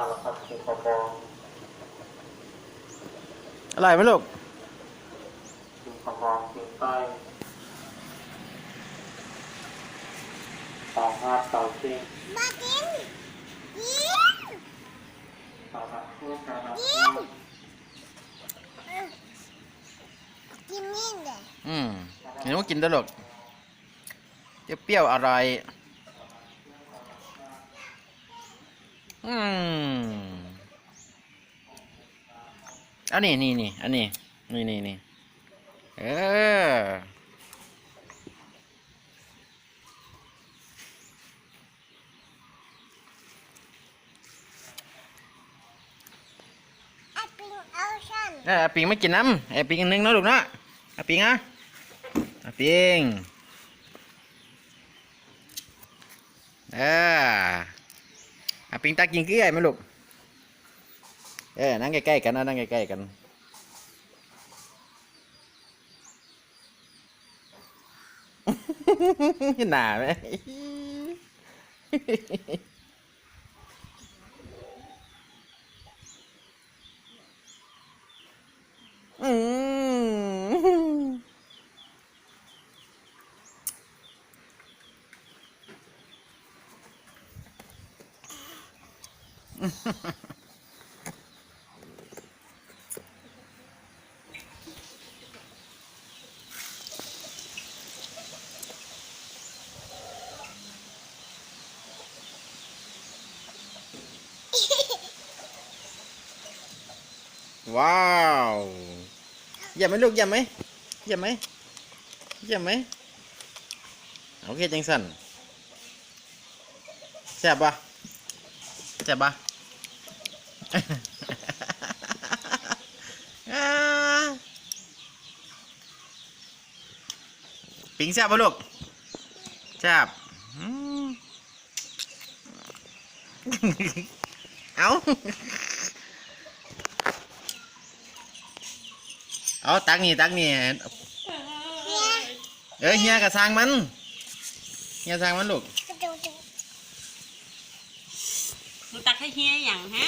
าละครับคือปอบออร่อยไหมลูกกินปอบอกินใต้สองห้าเต่าจริงมากินยิงเต่าตัดคู่กันนะกินนี่เลยอืมเห็นว่ากินตลกเปรี้ยวๆอร่อย อืมอันนี้นี่นี่อันนี้นี่นี่นี่เออไอปิงเอาฉันเอออาปิงไม่กินน้ำไอ้ปิงอันหนึงเนาะลูกเนาะอาปิงอะอาปิงเอออา ปิงตากินเกลือไหมลูก เออ นั่งใกล้ๆกันนะนั่งใกล้ๆกัน หนาไหม ว้าวอย่าไหมลูกอย่าไห ปิงแซ่บปะลูกแซ่บเอาเอาตักนี่ตักนี่เนี่ยเอ้ยเฮียกระซังมันเฮียซังมันลูกกระดูกหนูตักให้เฮียอย่างฮะ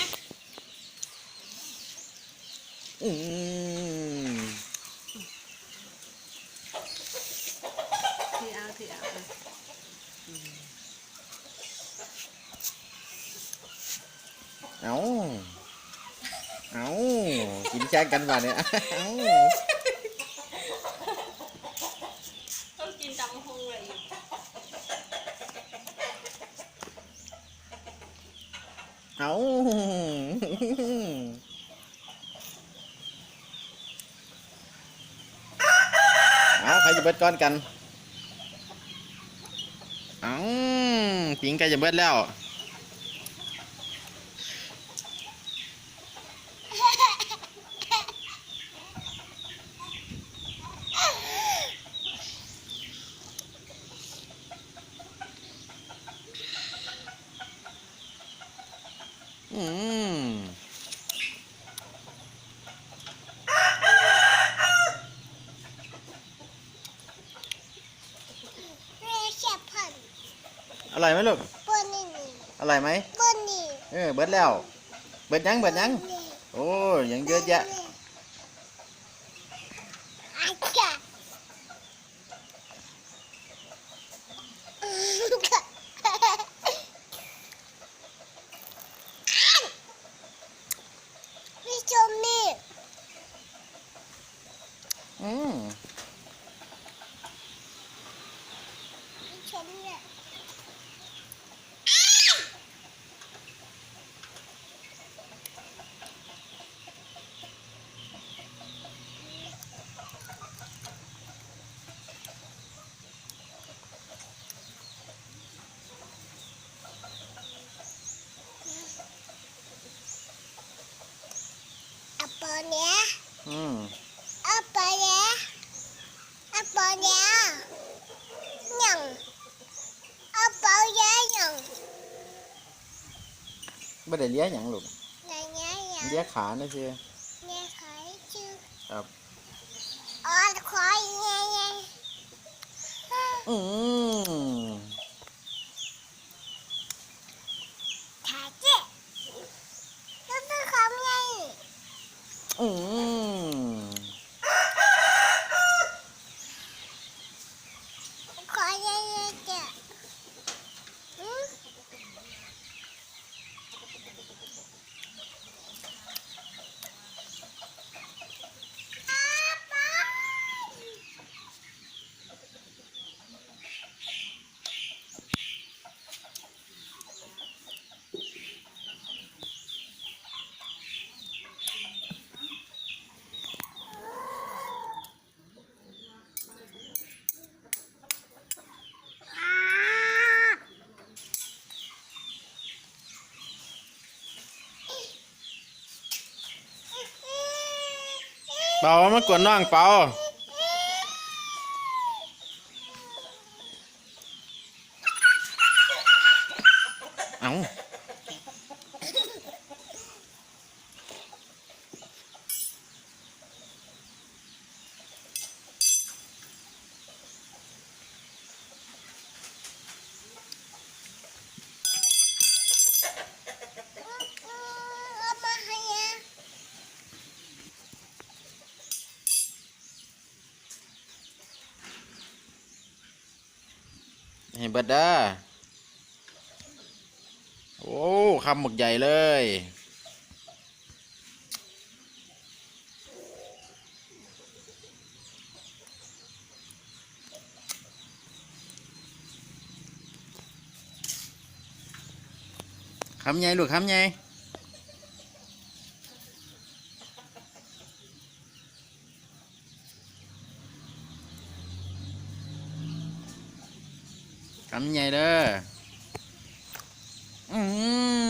อืมถือเอาถือเอาอะเอาเอากินแข่งกันว่ะ เอาต้าเอาใครจะเบิดก้อนกันเอาปิงใกล้จะเบิดแล้ว อืม เรียกเสียพัน อ ร่อยไหมลูกบนนี่อร่อยไหมบนนี่เออเบิดแล้ว เบิดยังเบิดยังนี่โอ้ยยังเยอะแยะ อาจารย์พี่ชมนี่ อืม พี่ชมเนี่ย apa ya อืม apa ya apa ya nhằng apa ya nhằng ไม่ได้เลี้ยงอย่างลูก này nhá เลี้ย nhằng ขานะเชีย nghe khỏi chứ ครับ ờ khỏi nghe nghe อืม เปล่ามันกวนน้องเปล่า ให้เบิดเด้อโอ้คำหมึกใหญ่เลยคำใหญ่ลูกคำใหญ่ คำใหญ่เด้ออืม